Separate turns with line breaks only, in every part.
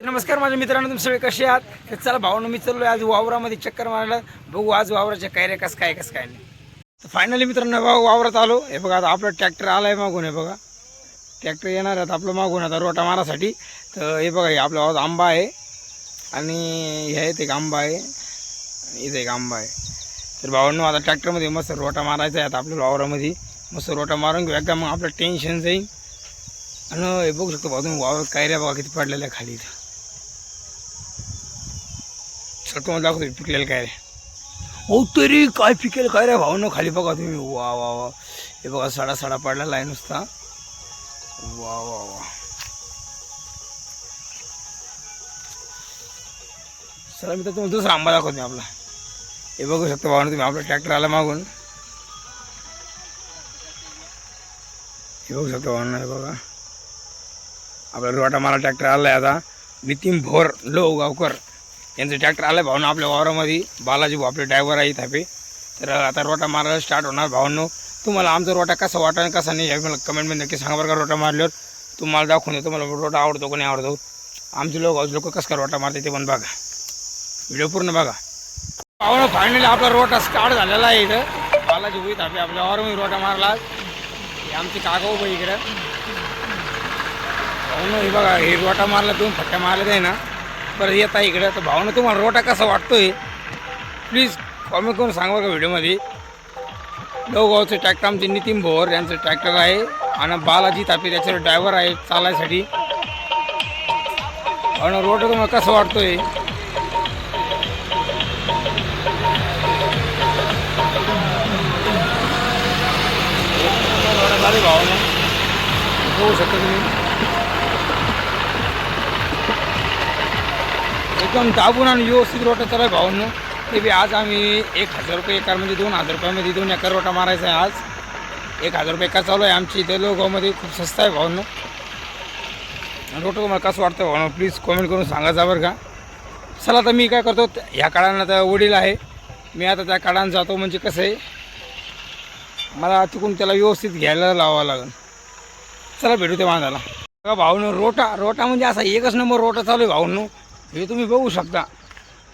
नमस्कार माझ्या मित्रांनो तुम्ही सगळे कसे आहात? तर चला भावनं मी चाललो आज वावरामध्ये चक्कर मारायला. बघू आज वावराच्या काय रे कसं काय कसं काय नाही. तर फायनली मित्रांनो भाऊ वावरात आलो. हे बघा आता आपलं ट्रॅक्टर आहे मागून हे बघा. ट्रॅक्टर येणार आहे आपलं मागून आता रोटा मारासाठी. तर हे बघा हे आपल्या वावरात आंबा आहे. आणि हे इथे एक आंबा आहे. आणि इथे एक आंबा आहे. तर भावांनो आता ट्रॅक्टरमध्ये मस्त रोटा मारायचा आहे आता आपल्या वावरामध्ये. मस्त रोटा मारून घेऊ. एकदा मग आपलं टेन्शन जाईल. आणि हे बघू शकतो भाऊ तुम्ही वावरात काय रे बघा किती पडलेलं आहे खाली इथं. तुम्हाला दाखवतो पिकलेलं काय रे. हो तरी काय पिकेल काय रे भाऊ खाली बघा तुम्ही. वा वा वा. हे बघा सडा सडा पडला लाईन नुसता. वा वा वा. चला मी तर तुम्हाला दुसरा आंबा दाखवतो मी आपला. हे बघू शकतो भाऊ तुम्ही आपला ट्रॅक्टर आला मागून. हे बघू शकतो भाऊ हे बघा. आपला रोटा मारा ट्रॅक्टर आला आहे आता. नितीन भोर लो गावकर यांचं ट्रॅक्टर आलं भावनं आपल्या वावरामध्ये. बालाजी भाऊ आपले ड्रायव्हर आहे थापे तर आता रोटा मारायला स्टार्ट होणार भावांनो तुम्हाला आमचा रोटा कसा वाटा आणि कसा नाही मला कमेंटमध्ये नक्की सांगा बरं का रोटा मारल्यावर. तुम्हाला दाखवून देतो मला रोटा आवडतो का नाही आवडतो. आमचे लोक लोक कसं का रोटा मारते ते पण बघा. व्हिडिओ पूर्ण बघा. पाहुणं फायनली आपला रोटा स्टार्ट झालेला आहे इथं. बालाजी भाई थापे आपल्या वावरामध्ये रोटा मारला. हे आमची कागाऊ बाई इकडं. भाऊनं हे बघा हे रोटा मारला तुम्ही फट्ट्या मारल्या आहे ना. परत येत आहे इकडे. तर भावनं तुम्हाला रोटा कसा वाटतोय? प्लीज कॉमेंट करून सांगा बघा व्हिडिओमध्ये. गावचं ट्रॅक्टर आमचे नितीन भोर यांचं ट्रॅक्टर आहे आणि बालाजी तापे त्याच्यावर ड्रायव्हर आहे चालायसाठी. भावनं रोटा तुम्हाला कसं वाटतोय? भावनं. बघू शकता तुम्ही. एकदम दाबून आणि व्यवस्थित रोटा चालू आहे भाऊंनो ते बी आज आम्ही एक हजार रुपये एकर म्हणजे दोन हजार रुपयामध्ये दोन एकर रोटा मारायचा आहे आज. एक हजार रुपये एकर चालू आहे आमची. इथे लोकांमध्ये खूप स्वस्त आहे भाऊंनो रोटं मला कसं वाटतं भाऊ प्लीज कमेंट करून सांगायचा बरं का? चला तर मी काय करतो ह्या काळानं आता वडील आहे. मी आता त्या काळानं जातो म्हणजे कसं आहे? मला तिकून त्याला व्यवस्थित घ्यायला लावावं लागेल. चला भेटू ते मांदाला बघा भाऊनो रोटा रोटा म्हणजे असा एकच नंबर रोटा चालू आहे भाऊनो हे तुम्ही बघू शकता.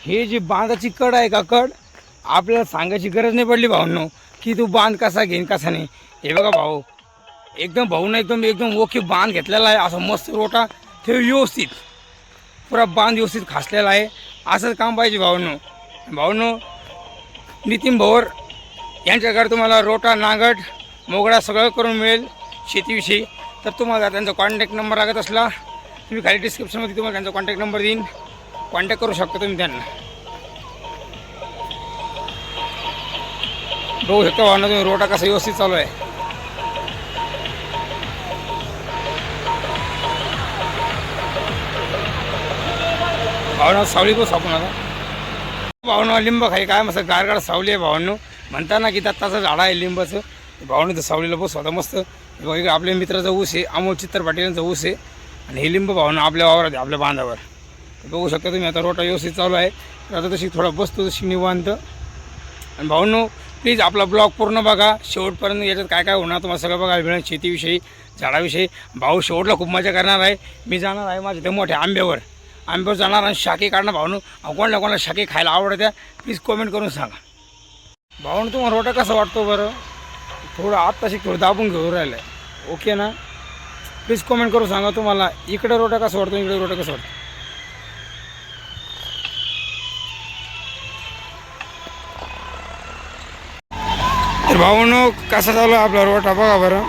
हे जी बांधाची कड आहे का कड आपल्याला सांगायची गरज नाही पडली भाऊंनो की तू बांध कसा घेईन कसा नाही. हे बघा भाऊ एकदम भाऊनं एकदम एकदम ओके बांध घेतलेला आहे असं मस्त रोटा ते व्यवस्थित पुरा बांध व्यवस्थित खासलेला आहे. असंच काम पाहिजे भाऊंनो. भाऊंनो नितीन भोवर यांच्याकडे तुम्हाला रोटा नांगट मोगडा सगळं करून मिळेल शेतीविषयी. तर तुम्हाला त्यांचा कॉन्टॅक्ट नंबर लागत असला तुम्ही खाली डिस्क्रिप्शनमध्ये तुम्हाला त्यांचा कॉन्टॅक्ट नंबर देईन. कॉन्टॅक्ट करू शकता तुम्ही त्यांना. बघू शकता भावना तुम्ही रोटा कसा व्यवस्थित चालू आहे. भावना सावली बस आपण आता. भावना लिंब खाई काय मस्त गारगार सावली आहे भावांनो. म्हणताना की दत्ताचं झाड आहे लिंबाचं. भावनं तर सावलीला बस होता मस्त. बघ आपल्या मित्राचा ऊस आहे अमोल चित्तर पाटील ऊस आहे. आणि हे लिंब भावना आपल्या वावरात आपल्या बांधावर. बघू शकता तुम्ही आता रोटा व्यवस्थित चालू आहे. तर आता तशी थोडा बसतो तशी निवांत. आणि भाऊनो प्लीज आपला ब्लॉग पूर्ण बघा. शेवटपर्यंत याच्यात काय काय होणार तुम्हाला सगळं बघायला मिळेल. शेतीविषयी झाडाविषयी. भाऊ शेवटला खूप मजा करणार आहे. मी जाणार आहे माझ्या ते मोठ्या आंब्यावर. आंब्यावर जाणार आणि शाके काढणार भाऊनो. कोणाला कोणाला शाके खायला आवडत्या प्लीज कमेंट करून सांगा. भाऊन तुम्हाला रोटा कसा वाटतो बरं? थोडं आत्ताशी थोडं दाबून घेऊन राहिलं आहे ओके ना? प्लीज कमेंट करून सांगा तुम्हाला इकडे रोटा कसं वाटतो इकडे रोटा कसं वाटतं? तर भाऊनो कसा चालू आहे आपला रोटा बघा बरं.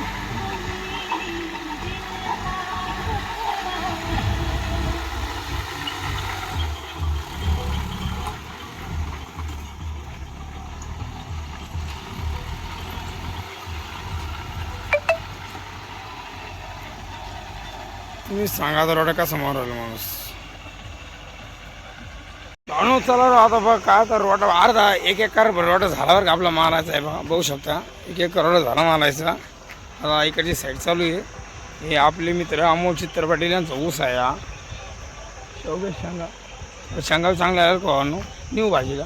तुम्ही सांगा तर रोटा कसा मारवला माणूस. भाऊ चला आता बघ काय तर रोटा अर्धा एक एक कार रोटा झाल्यावर का आपला मारायचा आहे बघा बघू शकता. एक एक करोड झाला मारायचा आता इकडची साईड चालू आहे. हे आपले मित्र अमोल चित्र पाटील यांचा ऊस आहे हा. शेवगे शेंगा. शेंगा चांगला आहे का भावांनो? नेऊ भाजीला.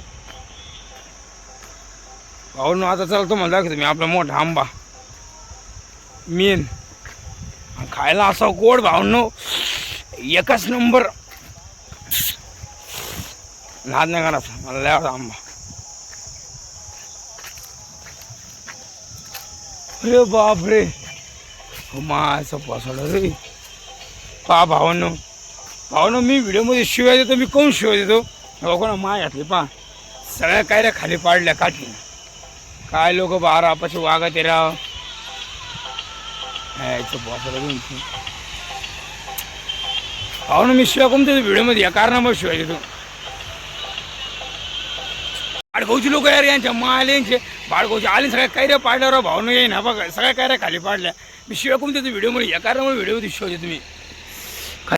भाऊनो आता चला तुम्हाला दाखवतो मी आपला मोठा आंबा. मेन. खायला असा गोड भावनो. एकच नंबर. नाद नाही करायचा मला लय आवडता आंबा अरे बापरे मायचं पासवलं रे पा भावांनो भावांनो मी व्हिडिओमध्ये शिवाय देतो मी कोण शिवाय देतो बघा माय घातली पा सगळ्या काय रे खाली पाडल्या काठी काय लोक बारा आपाचे वागा ते राव यायचं पासवलं भावानं मी शिवाय कोणत्या व्हिडिओमध्ये या कारणामुळे शिवाय देतो बाळगावची लोक यार यांच्या माले यांचे बाळगावचे आले सगळ्या कैऱ्या पाडल्यावर भावनं येईन हा बघा. सगळ्या कैऱ्या खाली पाडल्या. मी शिवाय कोणत्या व्हिडिओमुळे या कारणामुळे व्हिडिओमध्ये शिवाय देतो